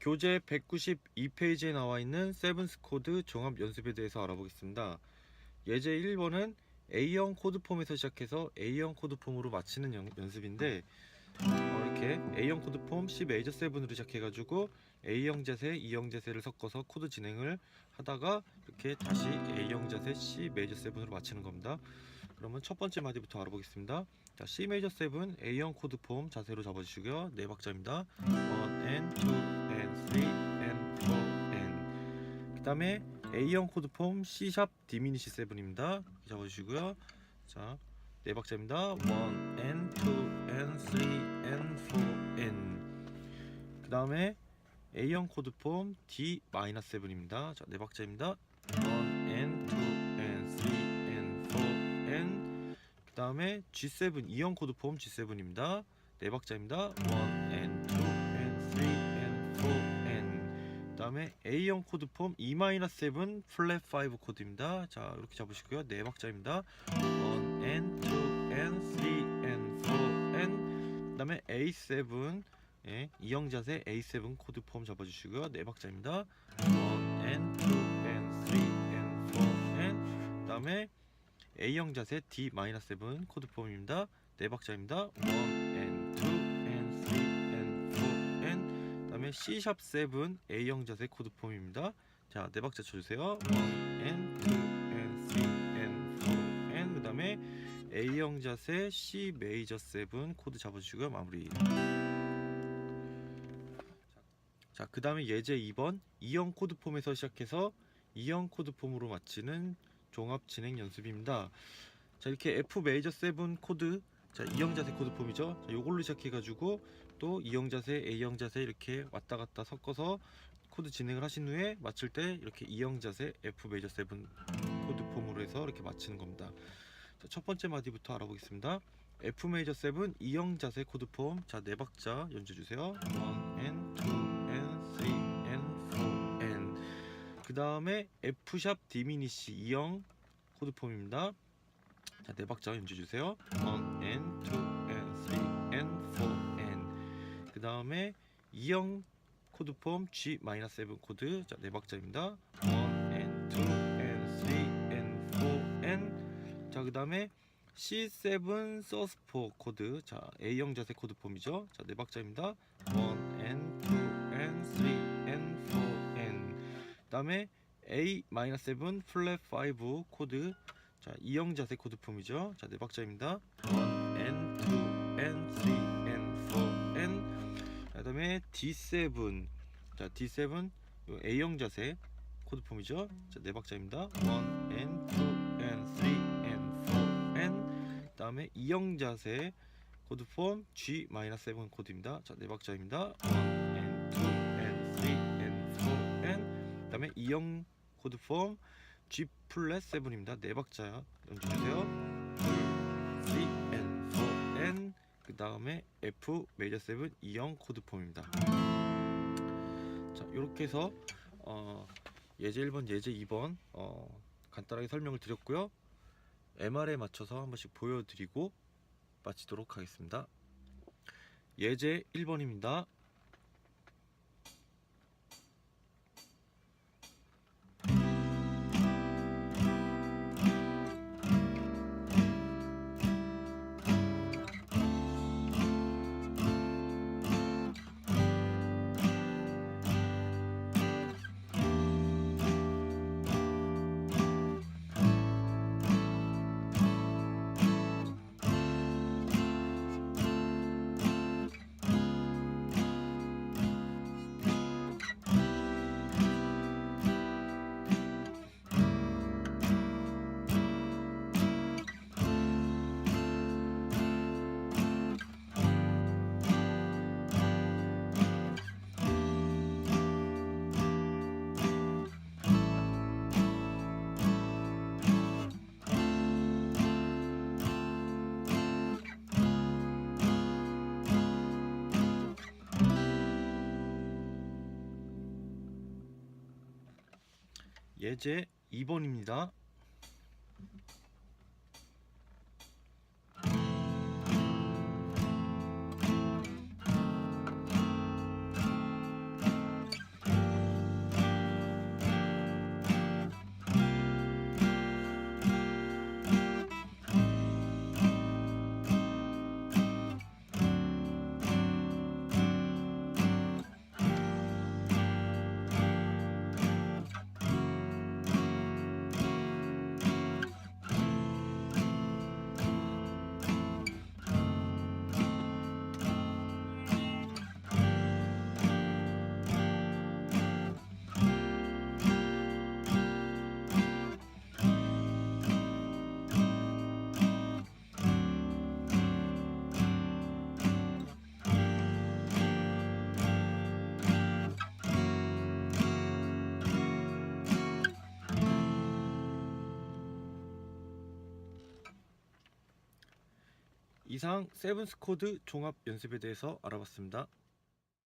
교재 192페이지에 나와 있는 세븐스 코드 종합 연습에 대해서 알아보겠습니다. 예제 1번은 A형 코드 폼에서 시작해서 A형 코드 폼으로 마치는 연, 연습인데 어, 이렇게 A형 코드 폼 C 메이저 7으로 시작해가지고 A형 자세, E형 자세를 섞어서 코드 진행을 하다가 이렇게 다시 A형 자세, C 메이저 7으로 마치는 겁니다. 그러면 첫 번째 마디부터 알아보겠습니다. 자, C 메이저 7 A형 코드 폼 자세로 잡아주시고요. 네 박자입니다. 1 and 2 and 3 and 4 and 그 다음에 A형 코드 폼 C 샵 디미니시 7입니다. 잡아주시고요. 자, 네 박자입니다. 1 and 2 and 3 and 4 and 그 다음에 A형 코드 폼 D 마이너스 7입니다. 자, 네 박자입니다. 1 and 2 and 3 and 4 and 그 다음에 G7 E형 코드 폼 G7입니다. 네 박자입니다. 1 다음에 A형 코드 폼 E 마이너스 7 플랫 5 코드입니다. 자, 이렇게 잡으시고요. 네 박자입니다. 1 and 2 and 3 and 4 and 그 다음에 A7 예, 이형 자세 A7 코드 폼 잡아 주시고요. 네 박자입니다. 1 and 2 and 3 and 4 and 그 다음에 A형 자세 D-7 코드 폼입니다. 네 박자입니다. 1 다음에 C#7 A형 자세 코드 폼입니다. 자, 네 박자 쳐주세요. 1 and 2 and 3 and 4 and 그 다음에 A형 자세 C 메이저 7 코드 잡아주시고요. 마무리. 자, 그 다음에 예제 2번 2형 코드 폼에서 시작해서 2형 코드 폼으로 마치는 종합 진행 연습입니다. 자, 이렇게 F 메이저 7 코드 자, 2형 자세 코드 폼이죠. 자, 요걸로 시작해 가지고 또 2형 자세, A형 자세 이렇게 왔다 갔다 섞어서 코드 진행을 하신 후에 마칠 때 이렇게 2형 자세 F 메이저 7 코드 폼으로 해서 이렇게 마치는 겁니다. 자, 첫 번째 마디부터 알아보겠습니다. F 메이저 7 2형 자세 코드 폼. 자, 네 박자 연주 주세요. 1 and 2 and 3 and 4 and 그 다음에 F 샵 디미니시 2형 코드 폼입니다. 자, 네 박자 연주 주세요. 1 그 다음에 2형 코드 폼 G-7 코드. 자, 네 박자입니다. 1 and 2 and 3 and 4 and 자, 그 다음에 C7 서스포 코드. 자, A형 자세 코드 폼이죠. 자, 네 박자입니다. 1 and 2 and 3 and 4 and 그 다음에 A-7 플랫 5 코드. 자, E형 자세 코드 폼이죠. 자, 네 박자입니다. 1 and 2 and 3 and 4 and 그 다음에 D7. 자, D7 요 A형 자세 코드 폼이죠. 자, 네 박자입니다. 1 and 2 and 3 and 4 and 그다음에 E형 자세 코드 폼 G-7 코드입니다. 자, 네 박자입니다. 1 and 2 and 3 and 4 and 그다음에 E형 코드 폼 G 플랫 7입니다. 네 박자 연주 주세요. 그 다음에 F 메이저 7 E형 코드 폼입니다. 자, 이렇게 해서 어, 예제 1번, 예제 2번 어, 간단하게 설명을 드렸고요. MR에 맞춰서 한 번씩 보여드리고 마치도록 하겠습니다. 예제 1번입니다. 예제 2번입니다. 이상 세븐스 코드 종합 연습에 대해서 알아봤습니다.